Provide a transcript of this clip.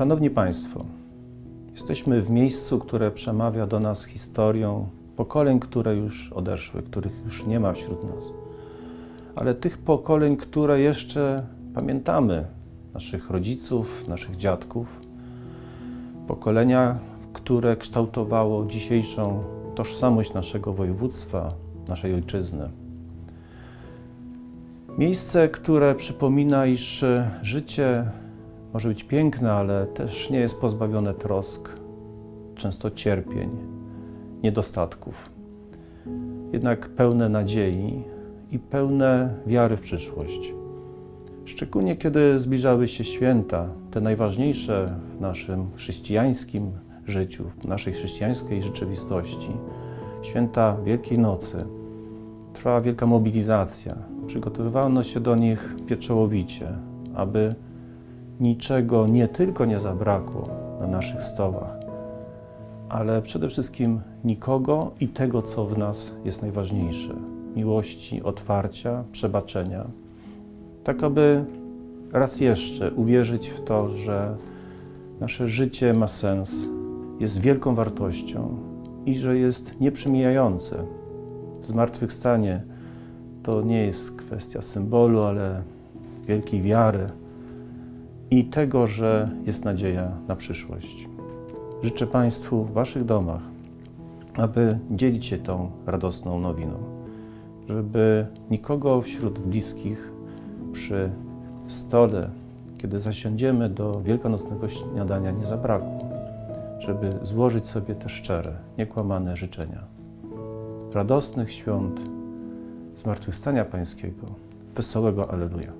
Szanowni Państwo, jesteśmy w miejscu, które przemawia do nas historią pokoleń, które już odeszły, których już nie ma wśród nas. Ale tych pokoleń, które jeszcze pamiętamy, naszych rodziców, naszych dziadków, pokolenia, które kształtowało dzisiejszą tożsamość naszego województwa, naszej ojczyzny. Miejsce, które przypomina, iż życie może być piękne, ale też nie jest pozbawione trosk, często cierpień, niedostatków. Jednak pełne nadziei i pełne wiary w przyszłość. Szczególnie kiedy zbliżały się święta, te najważniejsze w naszym chrześcijańskim życiu, w naszej chrześcijańskiej rzeczywistości, święta Wielkiej Nocy. Trwała wielka mobilizacja. Przygotowywano się do nich pieczołowicie, aby niczego nie tylko nie zabrakło na naszych stołach, ale przede wszystkim nikogo i tego, co w nas jest najważniejsze miłości, otwarcia, przebaczenia. Tak, aby raz jeszcze uwierzyć w to, że nasze życie ma sens, jest wielką wartością i że jest nieprzemijające. Zmartwychwstanie to nie jest kwestia symbolu, ale wielkiej wiary i tego, że jest nadzieja na przyszłość. Życzę Państwu w Waszych domach, aby dzielić się tą radosną nowiną, żeby nikogo wśród bliskich przy stole, kiedy zasiądziemy do wielkanocnego śniadania, nie zabrakło, żeby złożyć sobie te szczere, niekłamane życzenia. Radosnych świąt Zmartwychwstania Pańskiego, wesołego Alleluja.